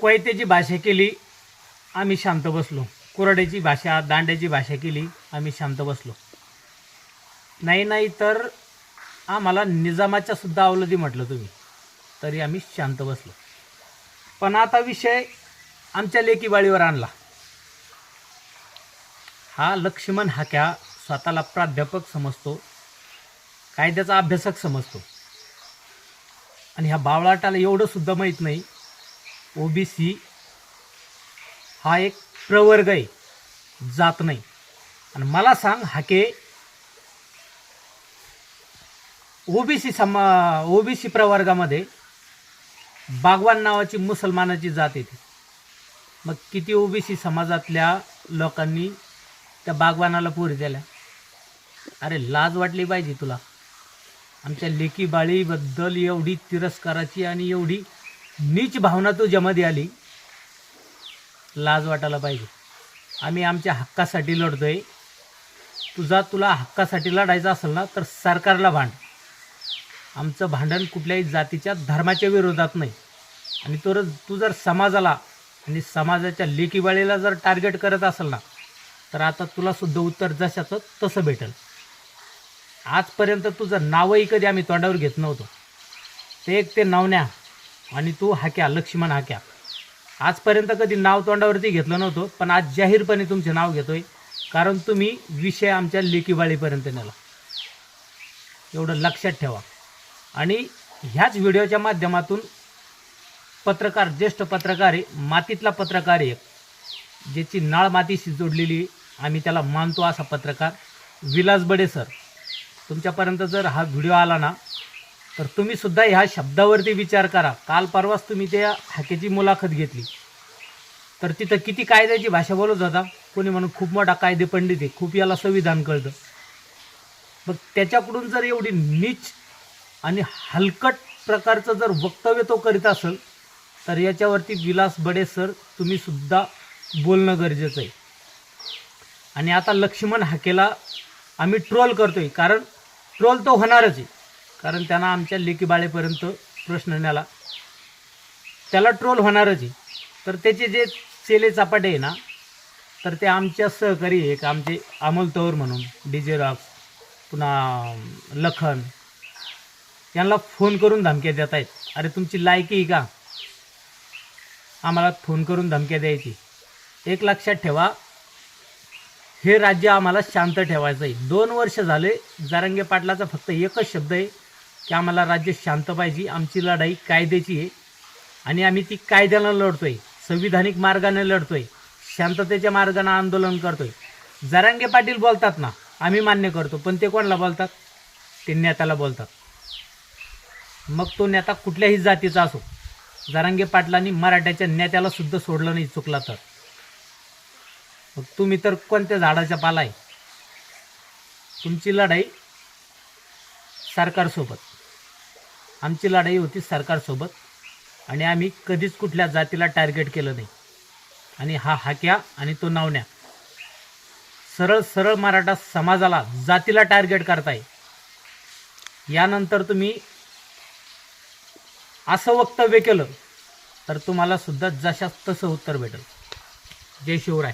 कोयत्याची भाषा केली आम्ही शांत बसलो. कुराड्याची भाषा दांड्याची भाषा केली आम्ही शांत बसलो. नाही नाही तर आम्हाला निजामाच्या सुद्धा अवलदी म्हटलं तुम्ही. तरी आम्ही शांत बसलो. पण आता विषय आमच्या लेकीबाळीवर आणला. हा लक्ष्मण हाक्या स्वतःला प्राध्यापक समजतो कायद्याचा अभ्यासक समजतो. आणि ह्या बावळाटाला एवढं सुद्धा माहीत नाही ओबीसी हा एक प्रवर्ग आहे जात नाही. आणि मला सांग हाके ओबीसी समा ओबीसी प्रवर्गामध्ये बागवान नावाची मुसलमानाची जात येते. मग किती ओबीसी समाजातल्या लोकांनी त्या बागवानाला पोरी दिल्या? अरे लाज वाटली पाहिजे तुला. आमच्या लेकीबाळीबद्दल एवढी तिरस्काराची आणि एवढी नीच भावना तुझ्यामध्ये आली. लाज वाटायला पाहिजे. आम्ही आमच्या हक्कासाठी लढतोय. तुझा तुला हक्कासाठी लढायचं असेल ना तर सरकारला भांड. आमचं भांडण कुठल्याही जातीच्या धर्माच्या विरोधात नाही. आणि तो तू जर समाजाला आणि समाजाच्या लेकीबाळीला जर टार्गेट करत असेल ना तर आता तुला सुद्धा उत्तर जशाचं तसं भेटेल. आजपर्यंत तुझं नावही कधी आम्ही तोंडावर घेत नव्हतो. ते एक ते नवन्या आणि तू हाक्या लक्ष्मण हाक्या आजपर्यंत कधी नाव तोंडावरती घेतलं नव्हतं पण आज जाहीरपणे तुमचे नाव घेतोय कारण तुम्ही विषय आमच्या लेकीबाळीपर्यंत नेला. एवढं लक्षात ठेवा. आणि ह्याच व्हिडिओच्या माध्यमातून पत्रकार ज्येष्ठ पत्रकार आहे मातीतला पत्रकार आहे एक. ज्याची नाळ मातीशी जोडलेली आम्ही त्याला मानतो असा पत्रकार विलास बडे सर. तुमच्यापर्यंत जर हा व्हिडिओ आला ना तर तुम्ही सुद्धा ह्या शब्दावरती विचार करा. काल परवाच तुम्ही त्या हाकेची मुलाखत घेतली. तर तिथं किती कायद्याची भाषा बोलत होता? कोणी म्हणून खूप मोठा कायदे पंडित आहे. खूप याला संविधान कळतं. मग त्याच्याकडून जर एवढी नीच आणि हलकट प्रकारचं जर वक्तव्य तो करीत असेल तर याच्यावरती विलास बडे सर तुम्ही सुद्धा बोलणं गरजेचं आहे. आणि आता लक्ष्मण हाकेला आम्ही ट्रोल करतोय. कारण ट्रोल तो होणारच आहे. कारण त्यांना आमच्या लेकीबाळेपर्यंत प्रश्न नेला त्याला ट्रोल होणारच आहे. तर त्याचे जे चेले चपाटे आहे ना तर ते आमच्या सहकारी एक आमचे अमोल तौर म्हणून डी जे रॉक्स पुन्हा लखन यांना फोन करून धमक्या देत आहेत. अरे तुमची लायकी आहे का? आम्हाला फोन करून धमक्या द्यायची. एक लक्षात ठेवा हे राज्य आम्हाला शांत ठेवायचं आहे दोन वर्ष झाले जारंगे पाटलाचा फक्त एकच शब्द आहे की आम्हाला राज्य शांत पाहिजे आमची लढाई कायद्याची आहे. आणि आम्ही ती कायद्यानं लढतोय संविधानिक मार्गाने लढतोय शांततेच्या मार्गाने आंदोलन करतोय. जरांगे पाटील बोलतात ना आम्ही मान्य करतो पण ते कोणाला बोलतात? ते नेत्याला बोलतात. मग तो नेता कुठल्याही जातीचा असो जरांगे पाटलांनी मराठ्याच्या नेत्याला सुद्धा सोडलं नाही चुकला तर. मग तुम्ही तर कोणत्या झाडाच्या पाला आहे? तुमची लढाई सरकारसोबत. आमची लढाई होती सरकारसोबत. आणि आम्ही कधीच कुठल्या जातीला टार्गेट केलं नाही. आणि हा हाक्या आणि तो नावण्या. सरळ सरळ मराठा समाजाला जातीला टार्गेट करताय. यानंतर तुम्ही असं वक्तव्य केलं तर तुम्हाला सुद्धा जशास तसं उत्तर भेटेल. जय शिवराय.